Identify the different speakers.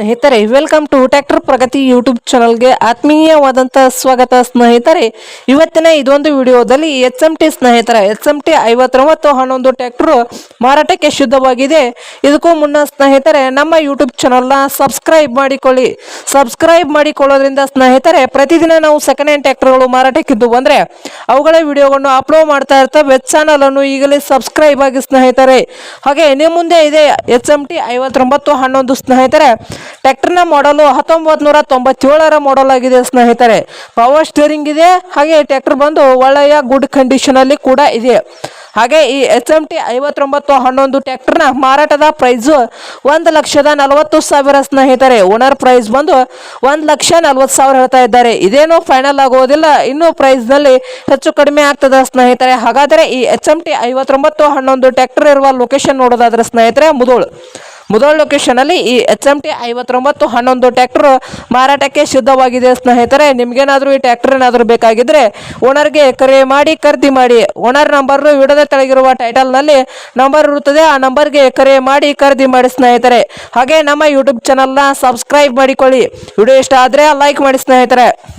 Speaker 1: ಸ್ನೇಹಿತರೆ welcome to tractor Pragati YouTube ಚಾನಲ್ಗೆ ಆತ್ಮೀಯವಾದಂಥ ಸ್ವಾಗತ ಸ್ನೇಹಿತರೆ. ಇವತ್ತಿನ ಇದೊಂದು ವಿಡಿಯೋದಲ್ಲಿ ಎಚ್ ಎಂ ಟಿ ಸ್ನೇಹಿತರೆ ಎಚ್ ಎಂ ಟಿ ಐವತ್ತೊಂಬತ್ತು ಹನ್ನೊಂದು ಟ್ರ್ಯಾಕ್ಟರ್ ಮಾರಾಟಕ್ಕೆ ಶುದ್ಧವಾಗಿದೆ. ಇದಕ್ಕೂ ಮುನ್ನ ಸ್ನೇಹಿತರೆ, ನಮ್ಮ ಯೂಟ್ಯೂಬ್ ಚಾನಲ್ನ ಸಬ್ಸ್ಕ್ರೈಬ್ ಮಾಡಿಕೊಳ್ಳಿ. ಸಬ್ಸ್ಕ್ರೈಬ್ ಮಾಡಿಕೊಳ್ಳೋದ್ರಿಂದ ಸ್ನೇಹಿತರೆ, ಪ್ರತಿದಿನ ನಾವು ಸೆಕೆಂಡ್ ಹ್ಯಾಂಡ್ ಟ್ರ್ಯಾಕ್ಟರ್ಗಳು ಮಾರಾಟಕ್ಕಿದ್ದು ಬಂದರೆ, ಅವುಗಳ ವಿಡಿಯೋಗಳನ್ನು ಅಪ್ಲೋಡ್ ಮಾಡ್ತಾ ಇರ್ತವೆ. ಚಾನಲ್ ಅನ್ನು ಈಗಲೇ ಸಬ್ಸ್ಕ್ರೈಬ್ ಆಗಿ ಸ್ನೇಹಿತರೆ. ಹಾಗೆ ನಿಮ್ಮ ಮುಂದೆ ಇದೆ ಎಚ್ ಎಂ ಟಿ ಐವತ್ತೊಂಬತ್ತು ಹನ್ನೊಂದು ಸ್ನೇಹಿತರೆ. ಟ್ರ್ಯಾಕ್ಟರ್ನ ಮಾಡಲು ಹತ್ತೊಂಬತ್ತು ನೂರ ತೊಂಬತ್ತೇಳರ ಮಾಡಲ್ ಆಗಿದೆ ಸ್ನೇಹಿತರೆ. ಪವರ್ ಸ್ಟೇರಿಂಗ್ ಇದೆ, ಹಾಗೆ ಟ್ರ್ಯಾಕ್ಟರ್ ಬಂದು ಒಳ್ಳೆಯ ಗುಡ್ ಕಂಡೀಷನ್ ಅಲ್ಲಿ ಕೂಡ ಇದೆ. ಹಾಗೆ ಈ ಎಚ್ ಎಂ ಟಿ ಐವತ್ತೊಂಬತ್ತು ಹನ್ನೊಂದು ಟ್ಯಾಕ್ಟರ್ನ ಮಾರಾಟದ ಪ್ರೈಸು ಒಂದು ಲಕ್ಷದ ನಲವತ್ತು ಸಾವಿರ ಸ್ನೇಹಿತರೆ. ಓನರ್ ಪ್ರೈಸ್ ಬಂದು ಒಂದು ಲಕ್ಷ ನಲವತ್ತು ಸಾವಿರ ಹೇಳ್ತಾ ಇದ್ದಾರೆ. ಇದೇನು ಫೈನಲ್ ಆಗೋದಿಲ್ಲ, ಇನ್ನೂ ಪ್ರೈಸ್ನಲ್ಲಿ ಹೆಚ್ಚು ಕಡಿಮೆ ಆಗ್ತದೆ ಸ್ನೇಹಿತರೆ. ಹಾಗಾದರೆ ಈ ಎಚ್ ಎಂ ಟಿ ಐವತ್ತೊಂಬತ್ತು ಹನ್ನೊಂದು ಟ್ರ್ಯಾಕ್ಟರ್ ಇರುವ ಲೊಕೇಶನ್ ನೋಡೋದಾದ್ರೆ ಸ್ನೇಹಿತರೆ ಮುದೋಳು ಮುದೋಳ್ ಲೊಕೇಶನ್ ಅಲ್ಲಿ ಈ ಎಚ್ ಎಂ ಟಿ ಐವತ್ತೊಂಬತ್ತು ಹನ್ನೊಂದು ಟ್ರ್ಯಾಕ್ಟರ್ ಮಾರಾಟಕ್ಕೆ ಸಿದ್ಧವಾಗಿದೆ ಸ್ನೇಹಿತರೆ. ನಿಮ್ಗೇನಾದ್ರೂ ಈ ಟ್ರ್ಯಾಕ್ಟರ್ ಏನಾದರೂ ಬೇಕಾಗಿದ್ರೆ ಓನರ್ಗೆ ಕರೆ ಮಾಡಿ, ಖರೀದಿ ಮಾಡಿ. ಓನರ್ ನಂಬರ್ ವಿಡದ ತೆಳಗಿರುವ ಟೈಟಲ್ನಲ್ಲಿ ನಂಬರ್ ಇರುತ್ತದೆ. ಆ ನಂಬರ್ಗೆ ಕರೆ ಮಾಡಿ, ಖರೀದಿ ಮಾಡಿ ಸ್ನೇಹಿತರೆ. ಹಾಗೆ ನಮ್ಮ ಯೂಟ್ಯೂಬ್ ಚಾನಲ್ನ ಸಬ್ಸ್ಕ್ರೈಬ್ ಮಾಡಿಕೊಳ್ಳಿ. ವಿಡಿಯೋ ಇಷ್ಟ ಆದ್ರೆ ಲೈಕ್ ಮಾಡಿ ಸ್ನೇಹಿತರೆ.